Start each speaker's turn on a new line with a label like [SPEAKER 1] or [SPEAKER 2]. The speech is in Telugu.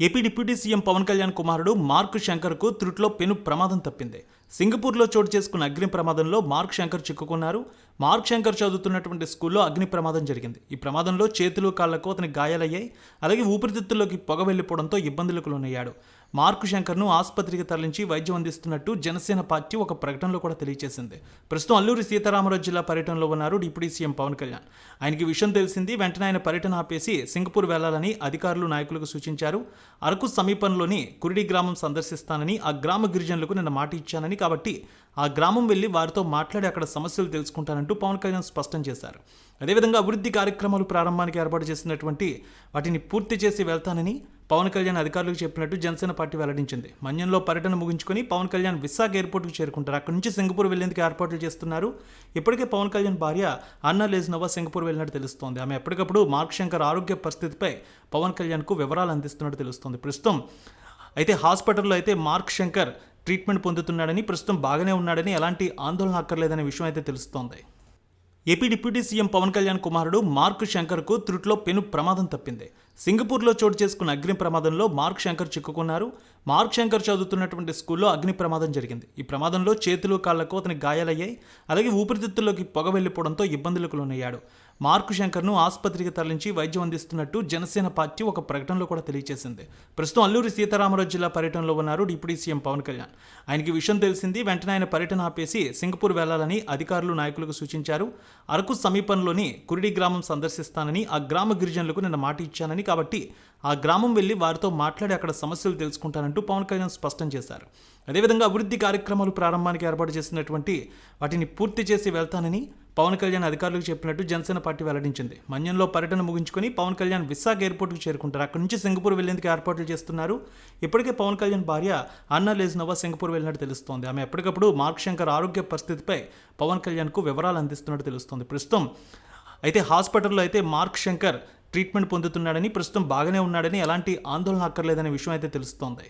[SPEAKER 1] AP deputy CM Pawan Kalyan కుమారుడు మార్క్ శంకర్కు త్రుట్లో పెను ప్రమాదం తప్పింది. సింగపూర్లో చోటు చేసుకున్న అగ్ని ప్రమాదంలో మార్క్ శంకర్ చిక్కుకున్నారు. మార్క్ శంకర్ చదువుతున్నటువంటి స్కూల్లో అగ్ని ప్రమాదం జరిగింది. ఈ ప్రమాదంలో చేతులు కాళ్ళకు అతనికి గాయాలయ్యాయి. అలాగే ఊపిరితిత్తుల్లోకి పొగ వెళ్ళిపోవడంతో ఇబ్బందులకు లోనయ్యాడు. మార్కు శంకర్ను ఆసుపత్రికి తరలించి వైద్యం అందిస్తున్నట్టు జనసేన పార్టీ ఒక ప్రకటనలో కూడా తెలియజేసింది ప్రస్తుతం అల్లూరి సీతారామరాజు జిల్లా పర్యటనలో ఉన్నారు డిప్యూటీ సీఎం పవన్ కళ్యాణ్. ఆయనకి విషయం తెలిసింది వెంటనే ఆయన పర్యటన ఆపేసి సింగపూర్ వెళ్ళాలని అధికారులు నాయకులకు సూచించారు. అరకు సమీపంలోని కురిడి గ్రామం సందర్శిస్తానని ఆ గ్రామ గిరిజనులకు నిన్న మాట ఇచ్చానని కాబట్టి ఆ గ్రామం వెళ్ళి వారితో మాట్లాడి అక్కడ సమస్యలు తెలుసుకుంటానంటూ పవన్ కళ్యాణ్ స్పష్టం చేశారు. అదేవిధంగా అభివృద్ధి కార్యక్రమాలు ప్రారంభానికి ఏర్పాటు చేసినటువంటి వాటిని పూర్తి చేసి వెళ్తానని పవన్ కళ్యాణ్ అధికారులకు చెప్పినట్టు జనసేన పార్టీ వెల్లడించింది. మన్యంలో పర్యటన ముగించుకొని పవన్ కళ్యాణ్ విశాఖ ఎయిర్పోర్ట్కు చేరుకుంటారు. అక్కడి నుంచి సింగపూర్ వెళ్ళేందుకు ఏర్పాట్లు చేస్తున్నారు. ఇప్పటికే పవన్ కళ్యాణ్ భార్య అన్నా లేజినోవా సింగపూర్ వెళ్ళినట్టు తెలుస్తోంది. ఆమె ఎప్పటికప్పుడు మార్క్ శంకర్ ఆరోగ్య పరిస్థితిపై పవన్ కళ్యాణ్కు వివరాలు అందిస్తున్నట్టు తెలుస్తోంది. ప్రస్తుతం అయితే హాస్పిటల్లో అయితే మార్క్ శంకర్ ట్రీట్మెంట్ పొందుతున్నాడని ప్రస్తుతం బాగానే ఉన్నాడని ఎలాంటి ఆందోళన అక్కర్లేదనే విషయం అయితే తెలుస్తోంది. AP deputy CM Pawan Kalyan కుమారుడు మార్క్ శంకర్కు త్రుట్లో పెను ప్రమాదం తప్పింది. సింగపూర్లో చోటు చేసుకున్న అగ్ని ప్రమాదంలో మార్క్ శంకర్ చిక్కుకున్నారు. మార్క్ శంకర్ చదువుతున్నటువంటి స్కూల్లో అగ్ని ప్రమాదం జరిగింది. ఈ ప్రమాదంలో చేతులు కాళ్ళకు అతనికి గాయాలయ్యాయి. అలాగే ఊపిరితిత్తుల్లోకి పొగ వెళ్ళిపోవడంతో ఇబ్బందులకు లోనయ్యాడు. మార్కు శంకర్ను ఆసుపత్రికి తరలించి వైద్యం అందిస్తున్నట్టు జనసేన పార్టీ ఒక ప్రకటనలో కూడా తెలియజేసింది ప్రస్తుతం అల్లూరి సీతారామరాజు జిల్లా పర్యటనలో ఉన్నారు డిప్యూటీ సీఎం పవన్ కళ్యాణ్. ఆయనకి విషయం తెలిసింది వెంటనే ఆయన పర్యటన ఆపేసి సింగపూర్ వెళ్ళాలని అధికారులు నాయకులకు సూచించారు. అరకు సమీపంలోని కురిడి గ్రామం సందర్శిస్తానని ఆ గ్రామ గిరిజనులకు నిన్న మాట ఇచ్చానని కాబట్టి ఆ గ్రామం వెళ్ళి వారితో మాట్లాడి అక్కడ సమస్యలు తెలుసుకుంటానంటూ పవన్ కళ్యాణ్ స్పష్టం చేశారు. అదేవిధంగా అభివృద్ధి కార్యక్రమాలు ప్రారంభానికి ఏర్పాటు చేసినటువంటి వాటిని పూర్తి చేసి వెళ్తానని పవన్ కళ్యాణ్ అధికారులకు చెప్పినట్టు జనసేన పార్టీ వెల్లడించింది. మన్యంలో పర్యటన ముగించుకొని పవన్ కళ్యాణ్ విశాఖ ఎయిర్పోర్ట్కు చేరుకుంటారు. అక్కడి నుంచి సింగపూర్ వెళ్ళేందుకు ఏర్పాట్లు చేస్తున్నారు. ఇప్పటికే పవన్ కళ్యాణ్ భార్య అన్నా లేజ్నోవా సింగపూర్ వెళ్ళినట్టు తెలుస్తోంది. ఆమె ఎప్పటికప్పుడు మార్క్ శంకర్ ఆరోగ్య పరిస్థితిపై పవన్ కళ్యాణ్కు వివరాలు అందిస్తున్నట్టు తెలుస్తోంది. ప్రస్తుతం అయితే హాస్పిటల్లో అయితే మార్క్ శంకర్ ట్రీట్మెంట్ పొందుతున్నాడని ప్రస్తుతం బాగానే ఉన్నాడని ఎలాంటి ఆందోళన అక్కర్లేదనే విషయం అయితే తెలుస్తోంది.